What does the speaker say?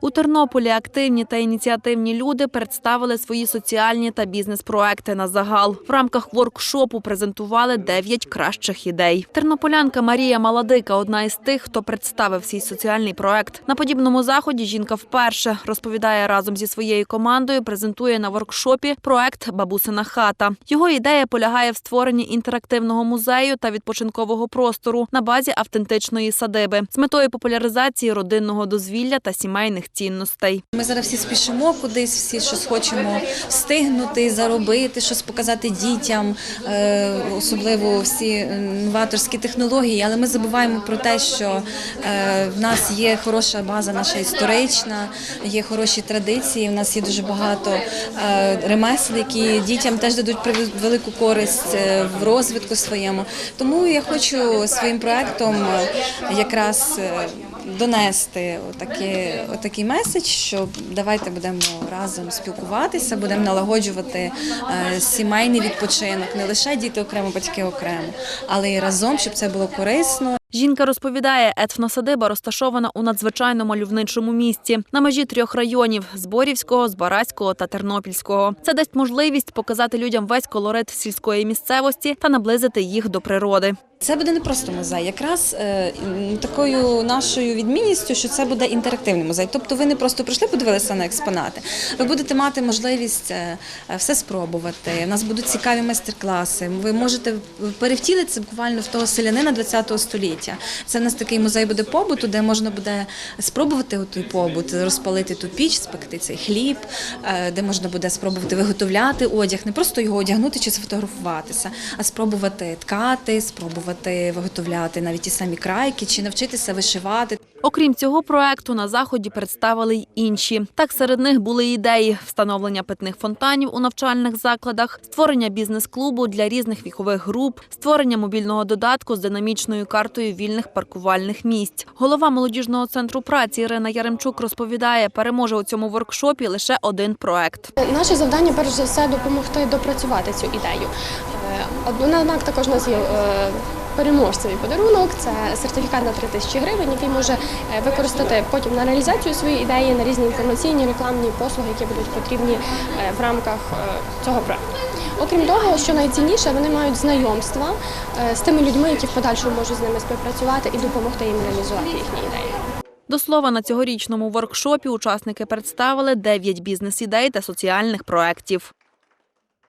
У Тернополі активні та ініціативні люди представили свої соціальні та бізнес-проекти на загал. В рамках воркшопу презентували 9 кращих ідей. Тернополянка Марія Маладика одна із тих, хто представив свій соціальний проект. На подібному заході жінка вперше розповідає разом зі своєю командою. Презентує на воркшопі проект Бабусина хата. Його ідея полягає в створенні інтерактивного музею та відпочинкового простору на базі автентичної садиби з метою популяризації родинного дозвілля та сімейних цінностей. Ми зараз всі спішимо кудись, всі щось хочемо встигнути, заробити, щось показати дітям, е, особливо всі новаторські технології. Але ми забуваємо про те, що е, в нас є хороша база, наша історична, є хороші традиції. В нас є дуже багато е, ремесел, які дітям теж дадуть велику користь в розвитку своєму. Тому я хочу своїм проектом якраз. Донести отакі, отакий меседж, що давайте будемо разом спілкуватися, будемо налагоджувати е, сімейний відпочинок, не лише діти окремо, батьки окремо, але і разом, щоб це було корисно. Жінка розповідає, етносадиба розташована у надзвичайно мальовничому місці на межі трьох районів Зборівського, Збаразького та Тернопільського. Це дасть можливість показати людям весь колорит сільської місцевості та наблизити їх до природи. Це буде не просто музей, якраз е, такою нашою відмінністю, що це буде інтерактивний музей. Тобто ви не просто прийшли, подивилися на експонати. Ви будете мати можливість е, все спробувати. У нас будуть цікаві майстер-класи. Ви можете перевтілитися буквально в того селянина ХХ століття. Це в нас такий музей буде побуту, де можна буде спробувати той побут, розпалити ту піч, спекти цей хліб, е, де можна буде спробувати виготовляти одяг, не просто його одягнути чи сфотографуватися, а спробувати ткати, спробувати виготовляти навіть ті самі крайки, чи навчитися вишивати. Окрім цього проекту, на заході представили й інші. Так серед них були ідеї встановлення питних фонтанів у навчальних закладах, створення бізнес-клубу для різних вікових груп, створення мобільного додатку з динамічною картою вільних паркувальних місць. Голова молодіжного центру праці Ірина Яремчук розповідає, переможе у цьому воркшопі лише один проект. Наше завдання, перш за все, допомогти допрацювати цю ідею. Однак також у нас є е, переможцевий подарунок, це сертифікат на 3 тисячі гривень, який може е, використати потім на реалізацію своєї ідеї, на різні інформаційні рекламні послуги, які будуть потрібні е, в рамках цього проекту. Окрім того, що найцінніше, вони мають знайомства з тими людьми, які в подальшому можуть з ними співпрацювати і допомогти їм реалізувати їхні ідеї. До слова, на цьогорічному воркшопі учасники представили 9 бізнес-ідей та соціальних проєктів.